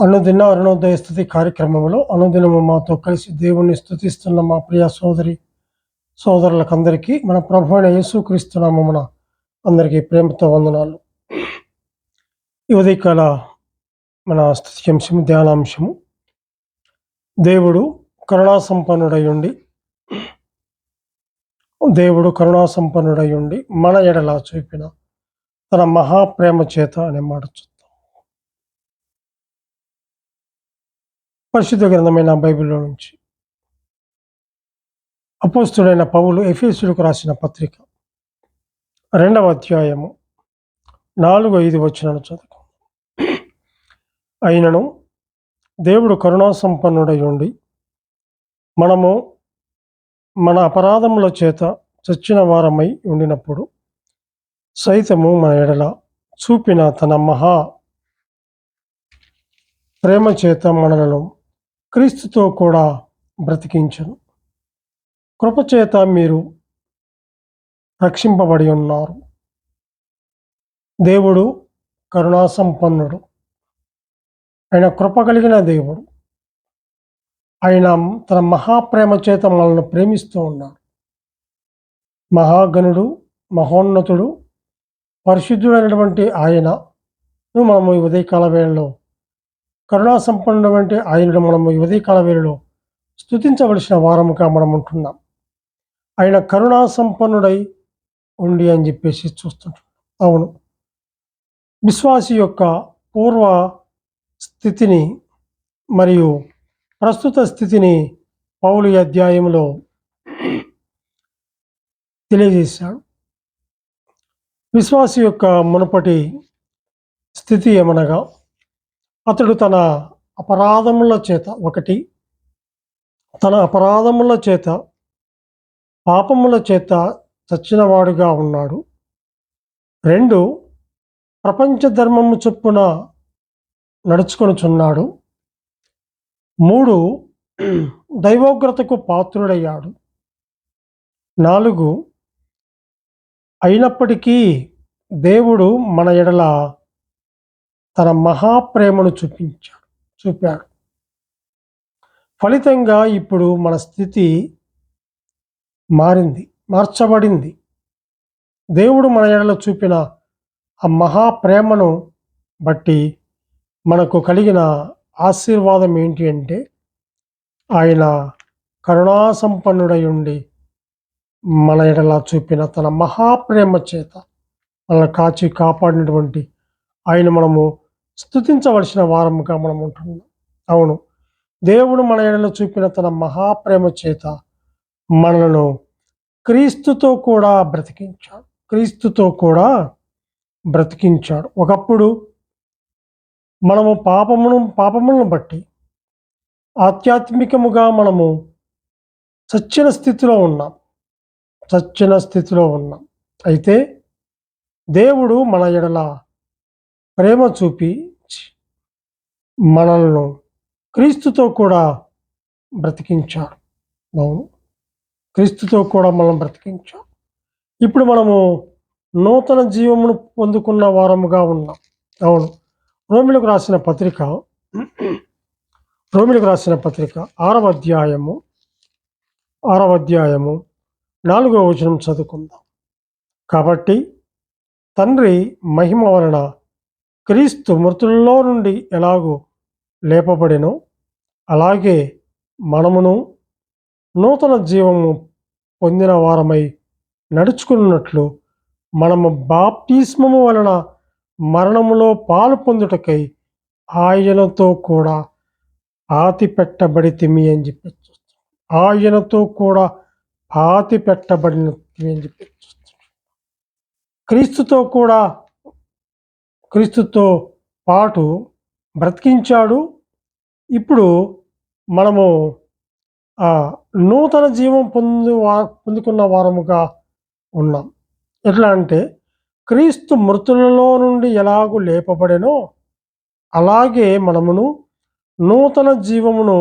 అనుదిన అరుణోదయ స్థుతి కార్యక్రమంలో అనుదినము మాతో కలిసి దేవుణ్ణి స్థుతిస్తున్న మా ప్రియ సోదరి సోదరులకందరికీ మన ప్రభు అయిన యేసుక్రీస్తు నామమున అందరికీ ప్రేమతో వందనాలు. ఉదయకాల మన స్థుతి అంశము ధ్యానాంశము. దేవుడు కరుణా ఉండి దేవుడు కరుణా ఉండి మన ఎడల చూపిన తన మహాప్రేమ చేత అనే మాట పరిశుద్ధ గ్రంథమైన బైబిల్లో నుంచి. అపోస్తుడైన పౌలు ఎఫీసులకు రాసిన పత్రిక రెండవ అధ్యాయము నాలుగు ఐదు వచ్చినను చదువు అయినను దేవుడు కరుణా సంపన్నుడై ఉండి మనము మన అపరాధముల చేత చచ్చిన వారమై ఉండినప్పుడు సైతము మన ఎడల చూపిన తన మహా ప్రేమ చేత మనలను క్రీస్తుతో కూడా బ్రతికించను. కృపచేత మీరు రక్షింపబడి ఉన్నారు. దేవుడు కరుణాసంపన్నుడు. ఆయన కృప కలిగిన దేవుడు. ఆయన తన మహాప్రేమ చేత మనల్ని ప్రేమిస్తూ ఉన్నారు. మహాగణుడు మహోన్నతుడు పరిశుద్ధుడైనటువంటి ఆయన. మనము ఈ ఉదయకాల వేళలో కరుణా సంపన్నుడు వంటి ఆయనను మనము ఉదయకాల వేళలో స్థుతించవలసిన వారముగా మనం ఉంటున్నాం. ఆయన కరుణా సంపన్నుడై ఉండి అని చెప్పేసి చూస్తుంటున్నాం అవును. విశ్వాసి యొక్క పూర్వ స్థితిని మరియు ప్రస్తుత స్థితిని పౌలు అధ్యాయంలో తెలియజేశాడు. విశ్వాసి యొక్క మునుపటి స్థితి ఏమనగా అతడు తన అపరాధముల చేత ఒకటి తన అపరాధముల చేత పాపముల చేత చచ్చినవాడుగా ఉన్నాడు. రెండు ప్రపంచ ధర్మము చొప్పున నడుచుకొనుచున్నాడు. మూడు దైవోగ్రతకు పాత్రుడయ్యాడు. నాలుగు అయినప్పటికీ దేవుడు మన ఎడల తన మహాప్రేమను చూపించాడు చూపాడు. ఫలితంగా ఇప్పుడు మన స్థితి మారింది మార్చబడింది. దేవుడు మన ఎడలో చూపిన ఆ మహాప్రేమను బట్టి మనకు కలిగిన ఆశీర్వాదం ఏంటి అంటే ఆయన కరుణాసంపన్నుడై ఉండి మన ఎడల చూపిన తన మహాప్రేమ చేత మనల్ని కాచి కాపాడినటువంటి ఆయన మనము స్థుతించవలసిన వారముగా మనం ఉంటున్నాం అవును. దేవుడు మన ఎడలో చూపిన తన మహాప్రేమ చేత మనలను క్రీస్తుతో కూడా బ్రతికించాడు. క్రీస్తుతో కూడా బ్రతికించాడు. ఒకప్పుడు మనము పాపమును పాపములను బట్టి ఆధ్యాత్మికముగా మనము చచ్చిన స్థితిలో ఉన్నాం. చచ్చిన స్థితిలో ఉన్నాం. అయితే దేవుడు మన ఎడల ప్రేమ చూపించి మనల్ని క్రీస్తుతో కూడా బ్రతికించాడు. అవును. క్రీస్తుతో కూడా మనం బ్రతికించాం ఇప్పుడు మనము నూతన జీవమును పొందుకున్న వారముగా ఉన్నాం. అవును. రోమిలకు రాసిన పత్రిక రోమిలకు రాసిన పత్రిక ఆరవ అధ్యాయము ఆరవ అధ్యాయము నాలుగవ వచనం చదువుకుందాం. కాబట్టి తండ్రి మహిమ వలన క్రీస్తు మృతుల్లో నుండి ఎలాగూ లేపబడినో. అలాగే మనమును నూతన జీవము పొందిన వారమై నడుచుకున్నట్లు మనము బాప్తిస్మము వలన మరణములో పాలు పొందుటకై ఆయనతో కూడా ఆతి పెట్టబడితిమి అని చెప్పి ఆయనతో కూడా పాతి పెట్టబడిన అని చెప్పి క్రీస్తుతో కూడా క్రీస్తుతో పాటు బ్రతికించాడు. ఇప్పుడు మనము నూతన జీవం పొందు పొందుకున్న వారముగా ఉన్నాం. ఎట్లా అంటే క్రీస్తు మృతులలో నుండి ఎలాగూ లేపబడెనో అలాగే మనమును నూతన జీవమును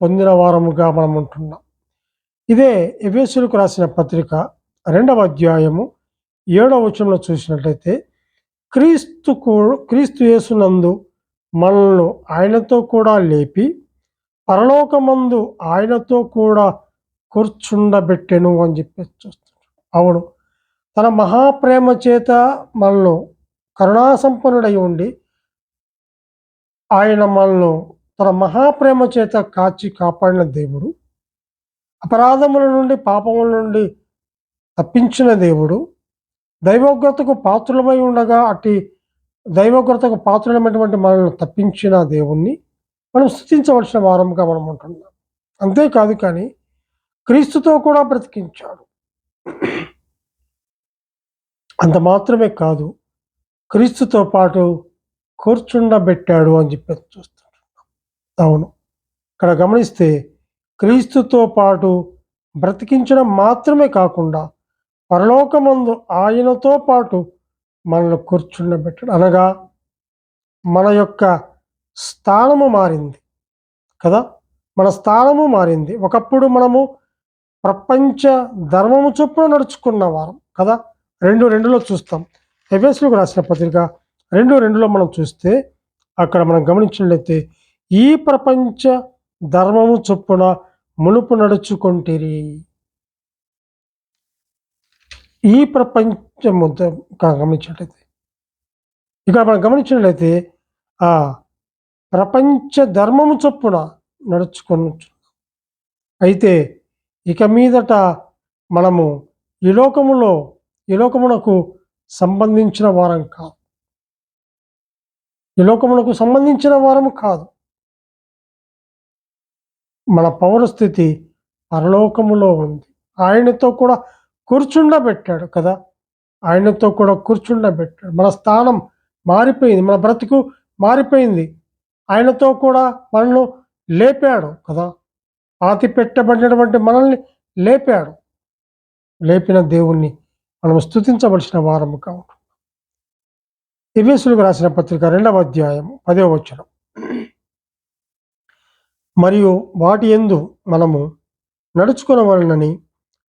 పొందిన వారముగా మనం ఉంటున్నాం ఇదే ఎవేసులకు రాసిన పత్రిక రెండవ అధ్యాయము ఏడవ వచనంలో చూసినట్లయితే క్రీస్తు క్రీస్తు యేసునందు మనల్ని ఆయనతో కూడా లేపి పరలోకమందు ఆయనతో కూడా కూర్చుండబెట్టెను అని చెప్పి చూస్తున్నాడు. అవును. తన మహాప్రేమ చేత మనల్ని కరుణాసంపన్నుడై ఉండి ఆయన మనల్ని తన మహాప్రేమ చేత కాచి కాపాడిన దేవుడు అపరాధముల నుండి పాపముల నుండి తప్పించిన దేవుడు దైవోగ్రతకు పాత్రులమై ఉండగా అట్టి దైవోగ్రతకు పాత్రులమైనటువంటి మనల్ని తప్పించిన దేవుణ్ణి మనం స్థుతించవలసిన వారంగా మనం ఉంటున్నాం. అంతేకాదు కానీ క్రీస్తుతో కూడా బ్రతికించాడు. అంత మాత్రమే కాదు క్రీస్తుతో పాటు కూర్చుండబెట్టాడు అని చెప్పి చూస్తున్నాం అవును. ఇక్కడ గమనిస్తే క్రీస్తుతో పాటు బ్రతికించడం మాత్రమే కాకుండా పరలోకమందు ఆయనతో పాటు మనల్ని కూర్చుండబెట్టడం. అనగా మన యొక్క స్థానము మారింది కదా? మన స్థానము మారింది. ఒకప్పుడు మనము ప్రపంచ ధర్మము చొప్పున నడుచుకున్న వారం కదా? రెండు రెండులో చూస్తాం. ఎఫ్ఎస్లకు రాసిన పత్రిక రెండు రెండులో మనం చూస్తే అక్కడ మనం గమనించినట్లయితే ఈ ప్రపంచ ధర్మము చొప్పున మునుపు నడుచుకుంటేరి. ఈ ప్రపంచము గమనించినట్లయితే ఇక్కడ మనం గమనించినట్లయితే ఆ ప్రపంచ ధర్మము చొప్పున నడుచుకొని అయితే ఇక మీదట మనము ఈ లోకములో ఈ లోకమునకు సంబంధించిన వారం కాదు. ఈ లోకమునకు సంబంధించిన వారము కాదు. మన పౌరస్థితి పరలోకములో ఉంది. ఆయనతో కూడా కూర్చుండబెట్టాడు కదా. ఆయనతో కూడా కూర్చుండబెట్టాడు. మన స్థానం మారిపోయింది. మన బ్రతుకు మారిపోయింది. ఆయనతో కూడా మనల్ని లేపాడు కదా. పాతి పెట్టబడినటువంటి మనల్ని లేపాడు. లేపిన దేవుణ్ణి మనం స్థుతించవలసిన వారము కావు దివ్యసులకు రాసిన పత్రిక రెండవ అధ్యాయం పదవ వచనం. మరియు వాటి ఎందు మనము నడుచుకునవలనని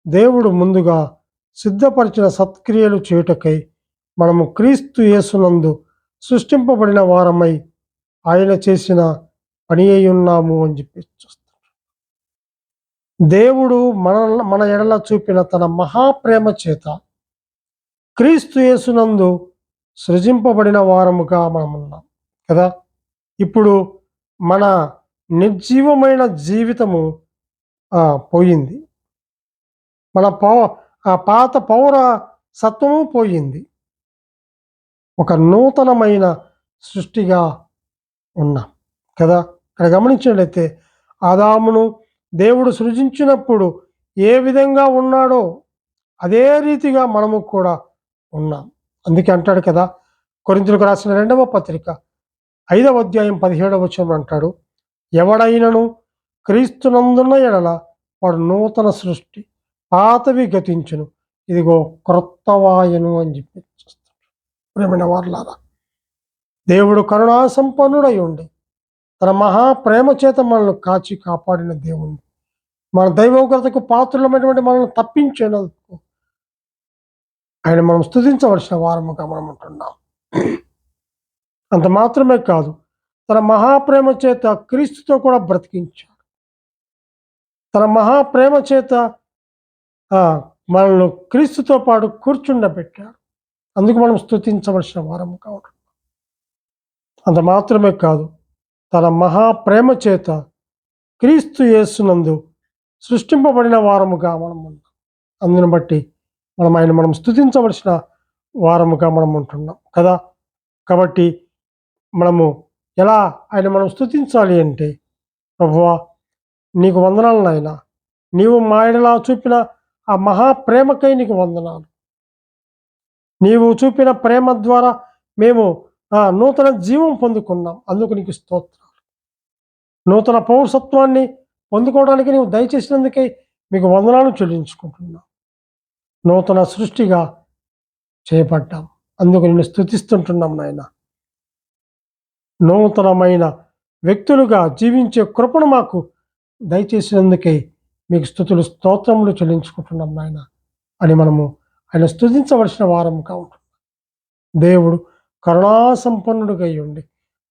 దేవుడు ముందుగా సిద్ధపరిచిన సత్క్రియలు చేయుటకై మనము క్రీస్తు యేసునందు సృష్టింపబడిన వారమై ఆయన చేసిన పని అయి ఉన్నాము అని చెప్పి చూస్తాం దేవుడు మన మన ఎడల చూపిన తన మహాప్రేమ చేత క్రీస్తు యేసునందు సృజింపబడిన వారముగా మనం ఉన్నాం కదా? ఇప్పుడు మన నిర్జీవమైన జీవితము పోయింది. మన పౌ ఆ పాత పౌర సత్వము పోయింది. ఒక నూతనమైన సృష్టిగా ఉన్నాం. కదా? ఇక్కడ గమనించినట్లయితే ఆదామును దేవుడు సృజించినప్పుడు ఏ విధంగా ఉన్నాడో అదే రీతిగా మనము కూడా ఉన్నాం. అందుకే అంటాడు కదా కొరింతలకు రాసిన రెండవ పత్రిక ఐదవ అధ్యాయం పదిహేడవ వచనం అంటాడు ఎవడైనను క్రీస్తునందున్న ఎడల వాడు నూతన సృష్టి పాతవి గతించును. ఇదిగో క్రొత్తవాయను అని చెప్పి చూస్తాడు ప్రేమైన వారులారా దేవుడు కరుణా సంపన్నుడై ఉండి తన మహాప్రేమ చేత మనల్ని కాచి కాపాడిన దేవుణ్ణి మన దైవోగ్రతకు పాత్రలమైనటువంటి మనల్ని తప్పించేందుకు ఆయన మనం స్థుతించవలసిన వారముగా మనం ఉంటున్నాం. అంత మాత్రమే కాదు తన మహాప్రేమ చేత క్రీస్తుతో కూడా బ్రతికించాడు. తన మహాప్రేమ చేత మనల్ని క్రీస్తుతో పాటు కూర్చుండబెట్టాడు. అందుకు మనం స్థుతించవలసిన వారం కావడం. అంత మాత్రమే కాదు తన మహాప్రేమ చేత క్రీస్తు యేసునందు సృష్టింపబడిన వారముగా మనం ఉన్నాం. అందుని బట్టి మనం ఆయన మనం స్థుతించవలసిన వారముగా మనం ఉంటున్నాం కదా. కాబట్టి మనము ఎలా ఆయన మనం స్థుతించాలి అంటే ప్రభువా నీకు వందనాలు నాయన. నీవు మా ఎడలా చూపిన ఆ మహాప్రేమకై నీకు వందనాలు. నీవు చూపిన ప్రేమ ద్వారా మేము ఆ నూతన జీవం పొందుకున్నాం. అందుకు నీకు స్తోత్రాలు. నూతన పౌరసత్వాన్ని పొందుకోవడానికి నీవు దయచేసినందుకే మీకు వందనాలు చెల్లించుకుంటున్నాం. నూతన సృష్టిగా చేపడ్డాం అందుకు నిన్ను స్థుతిస్తుంటున్నాం నాయన. నూతనమైన వ్యక్తులుగా జీవించే కృపను మాకు దయచేసినందుకే మీకు స్థుతులు స్తోత్రములు చెల్లించుకుంటున్నాం నాయన అని మనము ఆయన స్థుతించవలసిన వారం ఉంటున్నాం. దేవుడు కరుణాసంపన్నుడుగా ఉండి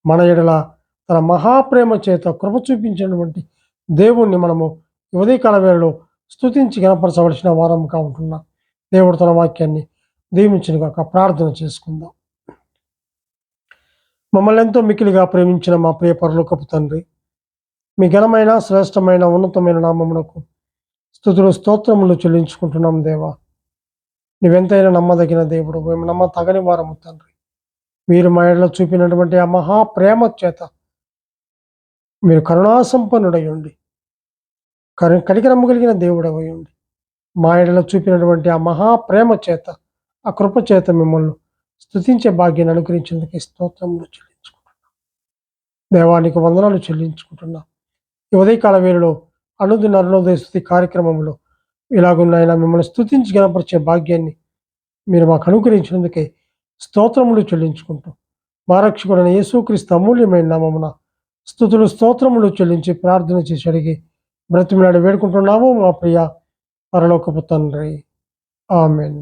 మన ఎడల తన మహాప్రేమ చేత కృప చూపించినటువంటి దేవుణ్ణి మనము ఈ ఉదయకాల వేళలో స్తుతించి గణపరచవలసిన వారంగా ఉంటున్నాం. దేవుడు తన వాక్యాన్ని దీవించిన కాక ప్రార్థన చేసుకుందాం. మమ్మల్ని ఎంతో మికిలిగా ప్రేమించిన మా ప్రియ పరలోకపు తండ్రి మీ ఘనమైన శ్రేష్టమైన ఉన్నతమైన నామమునకు స్థుతులు స్తోత్రములు చెల్లించుకుంటున్నాం దేవా. నువ్వెంతైనా నమ్మదగిన దేవుడు మేము నమ్మ తగని వారము తండ్రి. మీరు మా ఇళ్ళలో చూపినటువంటి ఆ మహా ప్రేమ చేత మీరు కరుణాసంపన్నుడై ఉండి కరు కనికరమ్మ కలిగిన దేవుడవై ఉండి మా ఇళ్ళలో చూపినటువంటి ఆ మహా ప్రేమ చేత ఆ కృప చేత మిమ్మల్ని స్థుతించే భాగ్యాన్ని అనుగ్రహించేందుకు స్తోత్రములు చెల్లించుకుంటున్నాం. దేవానికి వందనాలు చెల్లించుకుంటున్నాం. ఈ ఉదయకాల వేళలో అనుదిన అరుణోదయ స్థుతి కార్యక్రమంలో ఇలాగున్నాయన మిమ్మల్ని స్థుతించి గణపరిచే భాగ్యాన్ని మీరు మాకు అనుగ్రహించినందుకే స్తోత్రములు చెల్లించుకుంటూ. మా రక్షకుడైన యేసుక్రీస్తు అమూల్యమైన నామమున స్థుతులు స్తోత్రములు చెల్లించి ప్రార్థన చేసి అడిగి బ్రతిమిలాడి వేడుకుంటున్నాము మా ప్రియ పరలోకపు తండ్రి. ఆమెన్.